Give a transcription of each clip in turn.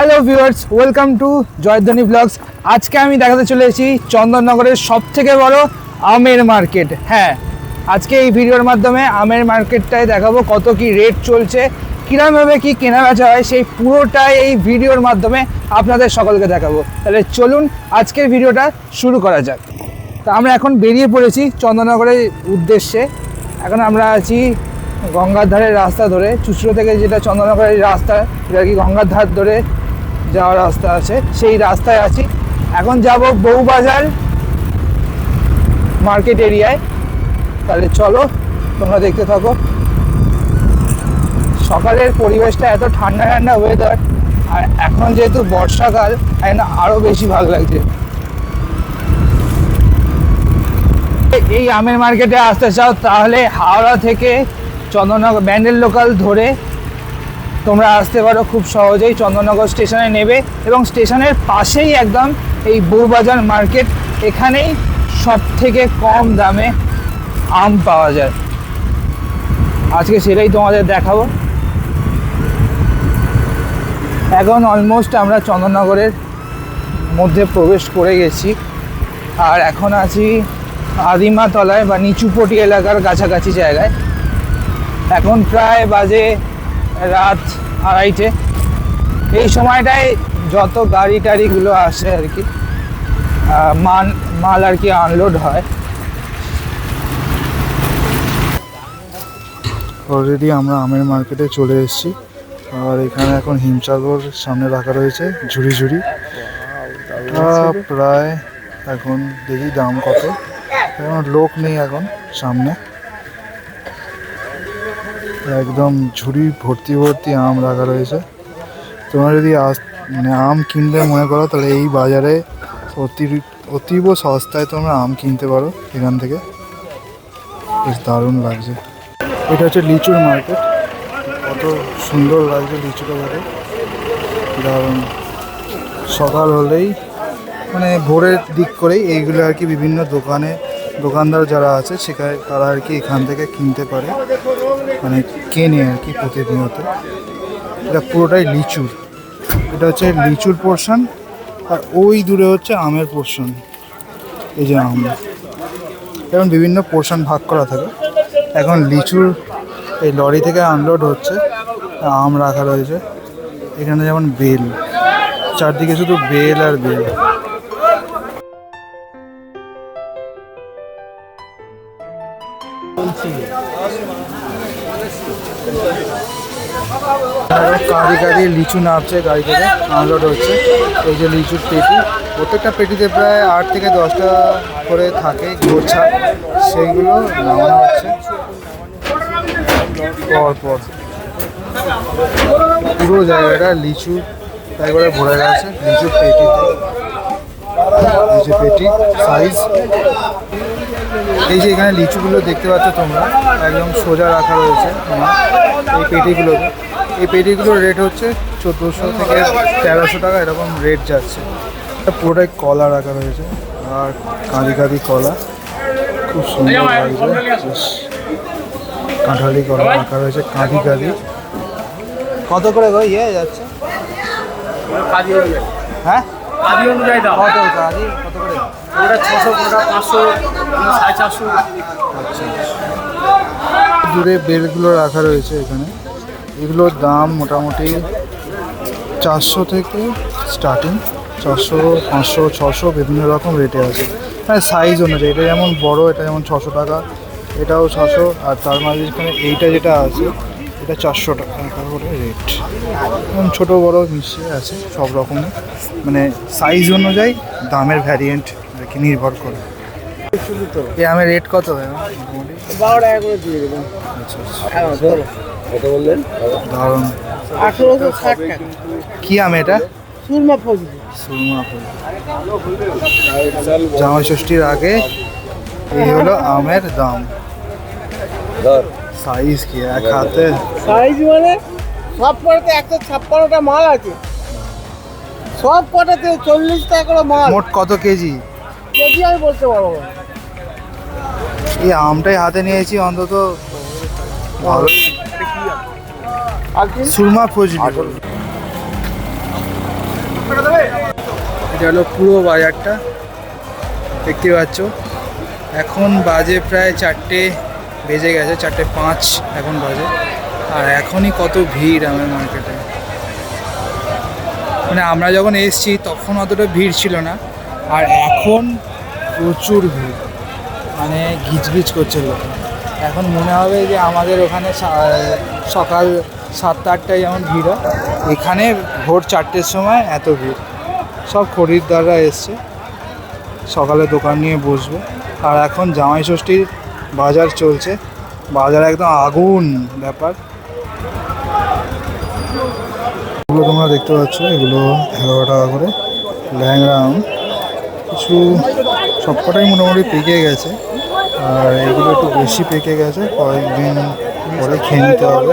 Hello viewers welcome to Joydhwani blogs আজকে আমি দেখাতে চলে এসেছি চন্দননগরের সব থেকে বড় আমের মার্কেট হ্যাঁ আজকে এই ভিডিওর মাধ্যমে আমের মার্কেটটায় দেখাবো কত কি রেট চলছে, কীরমভাবে কি কেনা বেচা হয়, সেই পুরোটাই এই ভিডিওর মাধ্যমে আপনাদের সকলকে দেখাবো। তাহলে চলুন আজকের ভিডিওটা শুরু করা যাক। তা আমরা এখন বেরিয়ে পড়েছি চন্দননগরের উদ্দেশ্যে। এখন আমরা আছি গঙ্গার ধারের রাস্তা ধরে। চুচড়ো থেকে যেটা চন্দননগরের রাস্তা যেটা কি গঙ্গার ধার ধরে যাওয়ার রাস্তা আছে, সেই রাস্তায় আছি। এখন যাব বউবাজার মার্কেট এরিয়ায়। তাহলে চলো, তোমরা দেখতে থাকো। সকালের পরিবেশটা এত ঠান্ডা ঠান্ডা ওয়েদার আর এখন যেহেতু বর্ষাকাল, এখন আরও বেশি ভালো লাগছে। এই আমের মার্কেটে আসতে চাও, তাহলে হাওড়া থেকে চন্দননগর ব্যান্ডেল লোকাল ধরে তোমরা আসতে পারো খুব সহজেই চন্দননগর স্টেশনে নেবে এবং স্টেশনের পাশেই একদম এই বউবাজার মার্কেট, এখানেই সব থেকে কম দামে আম পাওয়া যায়। আজকে সেটাই তোমাদের দেখাবো। এখন অলমোস্ট আমরা চন্দননগরের মধ্যে প্রবেশ করে গেছি। আর এখন আছি আদিমাতলায় বা নিচুপটি এলাকার কাছাকাছি জায়গায়। এখন প্রায় বাজে রাত আড়াইটে। এই সময়টায় যত গাড়ি টাড়িগুলো আসে আর কি মান মাল আর কি আনলোড হয়। অলরেডি আমরা আমের মার্কেটে চলে এসেছি। আর এখানে এখন হিমসাগর সামনে রাখা রয়েছে ঝুড়ি ঝুড়ি। প্রায় এখন দেখি দাম কত। এখন লোক নেই এখন সামনে। একদম ঝুড়ি ভর্তি ভর্তি আম রাখা রয়েছে। তোমরা যদি আস মানে আম কিনতে মনে করো, তাহলে এই বাজারে অতিরিক্ত অতীব সস্তায় তোমরা আম কিনতে পারো এখান থেকে। বেশ দারুণ লাগছে। এটা হচ্ছে লিচুর মার্কেট। কত সুন্দর লাগছে লিচুটা দেখে। দারুণ। সকাল হলেই মানে ভোরের দিক করেই এইগুলো আর কি বিভিন্ন দোকানে দোকানদার যারা আছে সেখানে তারা আর কি এখান থেকে কিনতে পারে। মানে কেনে আর কি প্রতিনিয়ত। এটা পুরোটাই লিচুর। এটা হচ্ছে লিচুর পোর্শন আর ওই দূরে হচ্ছে আমের পোর্শন এই যে আম। এখন বিভিন্ন পোর্শন ভাগ করা থাকে। এখন লিচুর এই লরি থেকে আনলোড হচ্ছে, আম রাখা রয়েছে। এখানে যেমন বেল, চারদিকে শুধু বেল আর বেল। কাঁদি কাঁদি লিচু নামছে গাড়ি থেকে আনলোড হচ্ছে। এই যে লিচুর পেটি, প্রত্যেকটা পেটিতে প্রায় আট থেকে দশটা করে থাকে গোছা সেইগুলো নামানো হচ্ছে। পর পর। পুরো জায়গাটা লিচু একবারে ভরে গেছে, লিচুর পেটিতে। লিচু পেটি সাইজ এই যে এখানে লিচুগুলো দেখতে পাচ্ছ তোমরা একদম সোজা রাখা রয়েছে এই পেটিগুলোতে এই পেটিগুলোর রেট হচ্ছে চোদ্দোশো থেকে তেরোশো টাকা এরকম রেট যাচ্ছে। পুরোটাই কলা রাখা রয়েছে আর কাঁদি কাঁদি কলা। খুব সুন্দর লাগছে কাঁঠালি কলা রাখা রয়েছে কাঁদি কাঁদি। কত করে গো ইয়ে যাচ্ছে? হ্যাঁ? কত কাজি দূরে বেলগুলো রাখা রয়েছে এখানে। এগুলোর দাম মোটামুটি চারশো থেকে স্টার্টিং, চারশো, পাঁচশো, ছশো বিভিন্ন রকম রেটে আছে। হ্যাঁ সাইজ অনুযায়ী, এটা যেমন বড়, এটা যেমন ছশো টাকা, এটাও ছশো, আর তার মাঝখানে এইটা যেটা আছে, এটা চারশো টাকা করে রেট এবং ছোটো বড় মিশিয়ে আছে, সব রকমের মানে সাইজ অনুযায়ী দামের ভ্যারিয়েন্ট আর কি নির্ভর করে। এই আমের রেট কত হয় বারো টাকা করে দিয়ে দেবেন আচ্ছা আচ্ছা। হ্যাঁ কত বললেন? আঠেরোশো ষাট টাকা। কি আম এটা? সুরমা ফজলি। সুরমা ফুল জামাই ষষ্ঠীর আগে এই হলো আমের দাম। সাইজ কি? এক হাতে? সাইজ মানে সব কটাতে একশো ছাপ্পান্নটা মাল আছে। সব কটাতে চল্লিশ টাকা করে মাল। মোট কত কেজি? কেজি আমি বলতে পারব? এই আমটাই হাতে নিয়েছি অন্তত সুরমা ফজলি এটা হলো পুরো বাজারটা দেখতে পাচ্ছ। এখন বাজে প্রায় চারটে বেজে গেছে চারটে পাঁচ এখন বাজে। আর এখনই কত ভিড় আমার মার্কেটে মানে আমরা যখন এসেছি তখন অতটা ভিড় ছিল না। আর এখন প্রচুর ভিড়। মানে গিজগিজ করছে লোক। এখন মনে হবে যে আমাদের ওখানে সকাল সাতটা আটটায় যেমন ভিড় হয়, এখানে ভোর চারটের সময় এত ভিড়। সব খরিদ্দাররা এসছে। সকালে দোকান নিয়ে বসবে। আর এখন জামাই ষষ্ঠীর বাজার চলছে। বাজার একদম আগুন ব্যাপার। এগুলো তোমরা দেখতে পাচ্ছ, এগুলো এগারো টাকা করে আম। কিছু সবকটাই মোটামুটি পেকে গেছে। আর এগুলো একটু বেশি পেকে গেছে, কয়েকদিন পরে খেয়ে নিতে হবে।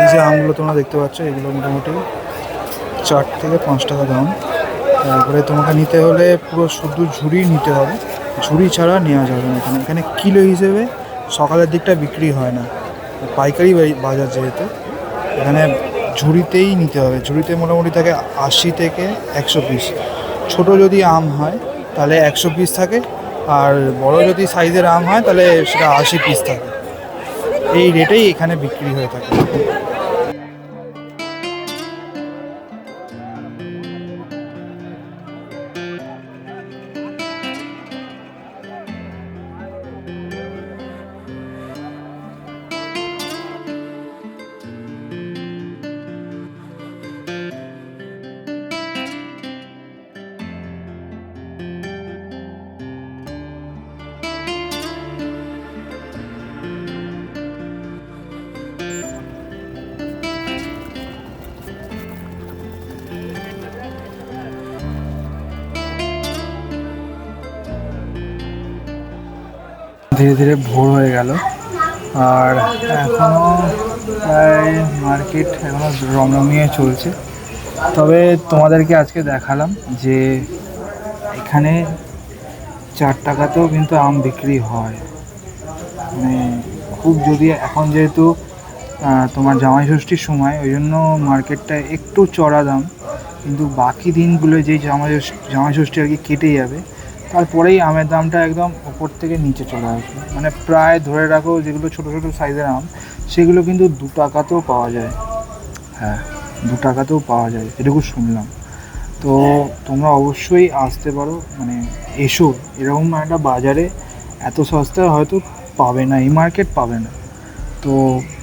এই যে আমগুলো তোমরা দেখতে পাচ্ছ, এগুলো মোটামুটি চার থেকে পাঁচ টাকা দাম। তারপরে তোমাকে নিতে হলে পুরো শুধু ঝুড়ি নিতে হবে। ঝুড়ি ছাড়া নেওয়া যাবে না এখানে। এখানে কিলো হিসেবে সকালের দিকটা বিক্রি হয় না। পাইকারি বাজার যেহেতু, এখানে ঝুড়িতেই নিতে হবে। ঝুড়িতে মোটামুটি থাকে আশি থেকে একশো পিস ছোটো যদি আম হয়, তাহলে একশো পিস থাকে। আর বড় যদি সাইজের আম হয়, তাহলে সেটা আশি পিস থাকে। এই রেটেই এখানে বিক্রি হয়ে থাকে। ধীরে ধীরে ভোর হয়ে গেল। আর এখনও প্রায় মার্কেট এখনও রমরমিয়ে চলছে। তবে তোমাদেরকে আজকে দেখালাম যে এখানে চার টাকাতেও কিন্তু আম বিক্রি হয়। মানে খুব যদি এখন যেহেতু তোমার জামাই ষষ্ঠীর সময়, ওই জন্য মার্কেটটা একটু চড়া দাম। কিন্তু বাকি দিনগুলো যেই জামাই জামাই ষষ্ঠী আর কি কেটে যাবে তারপরেই আমের দামটা একদম ওপর থেকে নিচে চলে আসবে মানে প্রায় ধরে রাখো যেগুলো ছোটো ছোটো সাইজের আম, সেগুলো কিন্তু দু টাকাতেও পাওয়া যায়। হ্যাঁ দু টাকাতেও পাওয়া যায়, এটুকু শুনলাম। তো তোমরা অবশ্যই আসতে পারো মানে এসো, এরকম একটা বাজারে এত সস্তায় হয়তো পাবে না, এই মার্কেট পাবে না। তো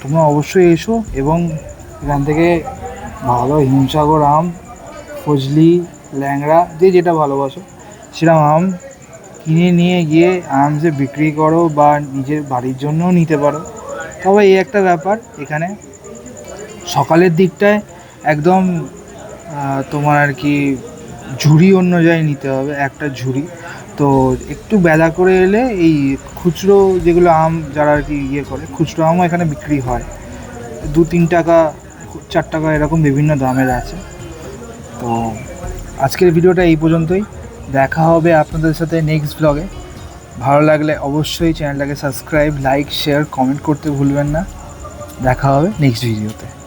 তোমরা অবশ্যই এসো এবং এখান থেকে ভালো হিমসাগর আম, ফজলি, ল্যাংড়া, যে যেটা ভালোবাসো সেরকম আম কিনে নিয়ে গিয়ে আরামসে বিক্রি করো বা নিজের বাড়ির জন্যও নিতে পারো। তবে এই একটা ব্যাপার, এখানে সকালের দিকটায় একদম তোমার আর কি ঝুড়ি অন্য জায়গায় নিতে হবে, একটা ঝুড়ি। তো একটু বেলা করে এলে এই খুচরো যেগুলো আম যারা আর কি ইয়ে করে, খুচরো আমও এখানে বিক্রি হয়। দু তিন টাকা, চার টাকা এরকম বিভিন্ন দামের আছে। তো আজকের ভিডিওটা এই পর্যন্তই। দেখা হবে আপনাদের সাথে নেক্সট ব্লগে ভালো লাগলে অবশ্যই চ্যানেলটাকে সাবস্ক্রাইব লাইক শেয়ার কমেন্ট করতে ভুলবেন না। দেখা হবে নেক্সট ভিডিওতে